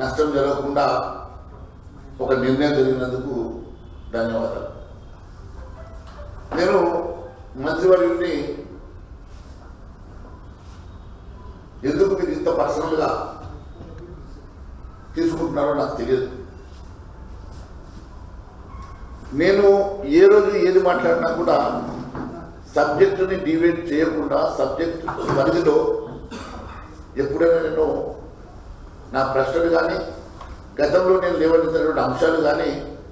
నష్టం జరగకుండా ఒక నిర్ణయం జరిగినందుకు ధన్యవాదాలు. నేను మంత్రివర్యుడిని ఎందుకు మీరు ఇంత పర్సనల్గా తీసుకుంటున్నారో నాకు తెలియదు. నేను ఏ రోజు ఏది మాట్లాడినా కూడా సబ్జెక్టుని డివేట్ చేయకుండా సబ్జెక్ట్ పరిధిలో ఎప్పుడైనా నేను నా ప్రశ్నలు కానీ గతంలో నేను లేవనెత్తినటువంటి అంశాలు కానీ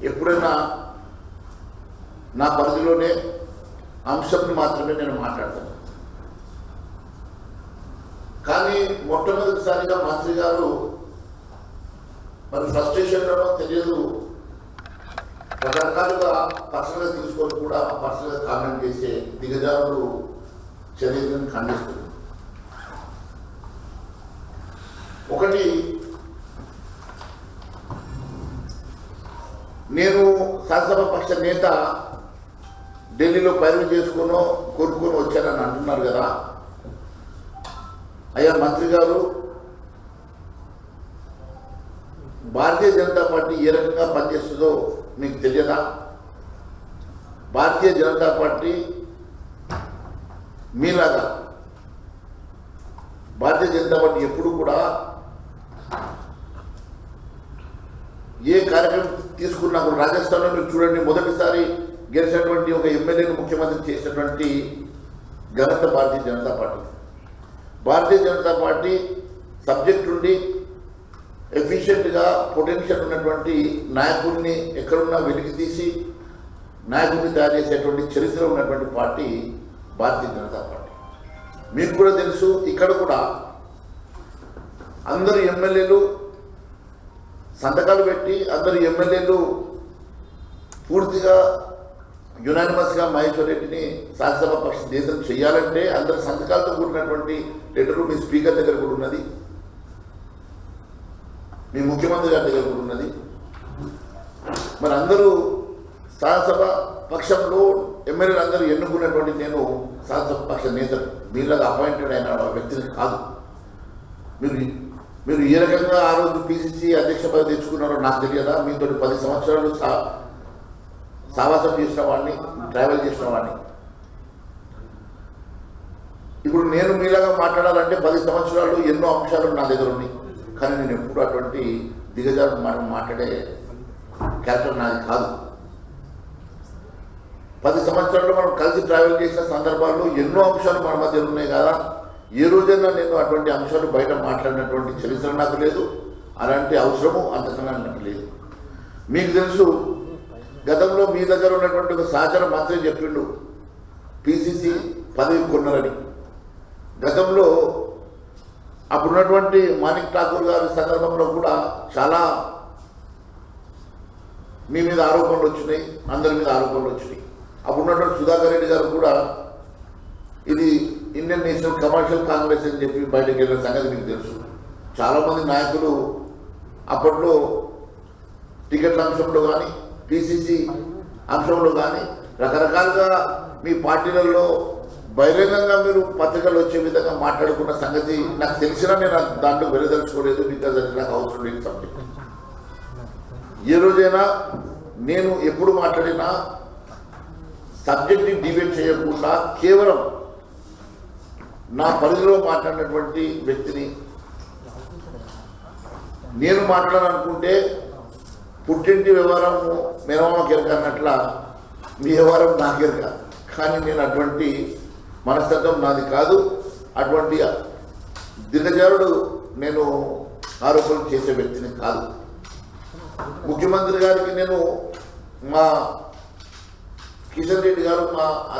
ఎప్పుడైనా నా పరిధిలోనే అంశంని మాత్రమే నేను మాట్లాడతాను. కానీ మొట్టమొదటిసారిగా మంత్రి గారు మరి ఫ్రస్ట్రేషన్లోనో తెలియదు. రకరకాలుగా పర్సనల్గా తీసుకొని కూడా పర్సనల్గా కామెంట్ చేసే దిగజారులు చర్యలను ఖండిస్తుంది. ఒకటి నేను శాసనసభ పక్ష నేత ఢిల్లీలో పైరు చేసుకునో కొనుక్కొని వచ్చానని అంటున్నారు కదా. అయ్యా మంత్రి గారు భారతీయ జనతా పార్టీ ఏ రకంగా పనిచేస్తుందో మీకు తెలియదా? భారతీయ జనతా పార్టీ మీలాగా భారతీయ జనతా పార్టీ ఎప్పుడు కూడా ఏ కార్యక్రమం తీసుకున్నా కూడా రాజస్థాన్లో మీరు చూడండి మొదటిసారి గెలిచినటువంటి ఒక ఎమ్మెల్యేను ముఖ్యమంత్రి చేసినటువంటి ఘనత Bharatiya Janata Party. Bharatiya Janata Party subject నుండి ఎఫిషియెంట్గా పొటెన్షియల్ ఉన్నటువంటి నాయకుడిని ఎక్కడున్నా వెలికి తీసి నాయకుడిని తయారు చేసేటువంటి చరిత్ర ఉన్నటువంటి పార్టీ భారతీయ జనతా పార్టీ. మీకు కూడా తెలుసు ఇక్కడ కూడా అందరు ఎమ్మెల్యేలు సంతకాలు పెట్టి అందరు ఎమ్మెల్యేలు పూర్తిగా యునానిమస్గా మహేశ్వర్ రెడ్డిని శాసనసభ పక్ష నేతలు చేయాలంటే అందరు సంతకాలతో కూడినటువంటి లెటరు మీ స్పీకర్ దగ్గర కూడా ఉన్నది. మీ ముఖ్యమంత్రి గారి దగ్గర కూడా ఉన్నది. మరి అందరూ శాసనసభ పక్షంలో ఎమ్మెల్యేలు అందరూ ఎన్నుకున్నటువంటి నేను శాసనసభ పక్ష నేతలు మీలాగా అపాయింటెడ్ అయిన వ్యక్తిని కాదు. మీరు మీరు ఏ రకంగా ఆ రోజు పిసిసి అధ్యక్ష పదవి తెచ్చుకున్నారో నాకు తెలియదా? మీతో పది సంవత్సరాలు సా సావాసం చేసిన వాడిని ట్రావెల్ చేసిన వాడిని. ఇప్పుడు నేను మీలాగా మాట్లాడాలంటే పది సంవత్సరాలు ఎన్నో అంశాలు నా దగ్గర ఉన్నాయి. కానీ నేను ఎప్పుడు అటువంటి దిగజారు మాట్లాడే క్యారెక్టర్ నాది కాదు. పది సంవత్సరాలు మనం కలిసి ట్రావెల్ చేసిన సందర్భాల్లో ఎన్నో అంశాలు మన మధ్య ఉన్నాయి కదా. ఏ రోజైనా నేను అటువంటి అంశాలు బయట మాట్లాడినటువంటి చరిత్ర నాకు లేదు. అలాంటి అవసరము అంతకన్నా నాకు లేదు. మీకు తెలుసు గతంలో మీ దగ్గర ఉన్నటువంటి ఒక సహచర మంత్రి చెప్పిండు పిసిసి పదవి కొన్నారని. గతంలో అప్పుడున్నటువంటి మాణిక్ ఠాకూర్ గారి సందర్భంలో కూడా చాలా మీ మీద ఆరోపణలు వచ్చినాయి అందరి మీద ఆరోపణలు వచ్చినాయి. అప్పుడున్నటువంటి సుధాకర్ రెడ్డి గారు కూడా ఇది ఇండియన్ నేషనల్ కమర్షియల్ కాంగ్రెస్ అని చెప్పి బయటకు వెళ్ళిన సంగతి మీకు తెలుసు. చాలామంది నాయకులు అప్పట్లో టికెట్ల అంశంలో కానీ పిసిసి అంశంలో కానీ రకరకాలుగా మీ పార్టీలలో బహిరంగంగా మీరు పత్రికలు వచ్చే విధంగా మాట్లాడుకున్న సంగతి నాకు తెలిసినా నేను దాంట్లో వెలుదలుచుకోలేదు బికాజ్ అది నాకు అవసరం లేని సబ్జెక్ట్ ఏ రోజైనా నేను ఎప్పుడు మాట్లాడినా సబ్జెక్ట్ని డిబేట్ చేయకుండా కేవలం నా పరిధిలో మాట్లాడినటువంటి వ్యక్తిని నేను మాట్లాడాలనుకుంటే పుట్టింటి వ్యవహారం మేనమామ కెరక అన్నట్ల మీ వ్యవహారం నా కెరక కానీ నేను అటువంటి మనస్తత్వం నాది కాదు. అటువంటి దిగజారుడు నేను ఆరోపణలు చేసే వ్యక్తిని కాదు. ముఖ్యమంత్రి గారికి నేను మా కిషన్ రెడ్డి గారు మా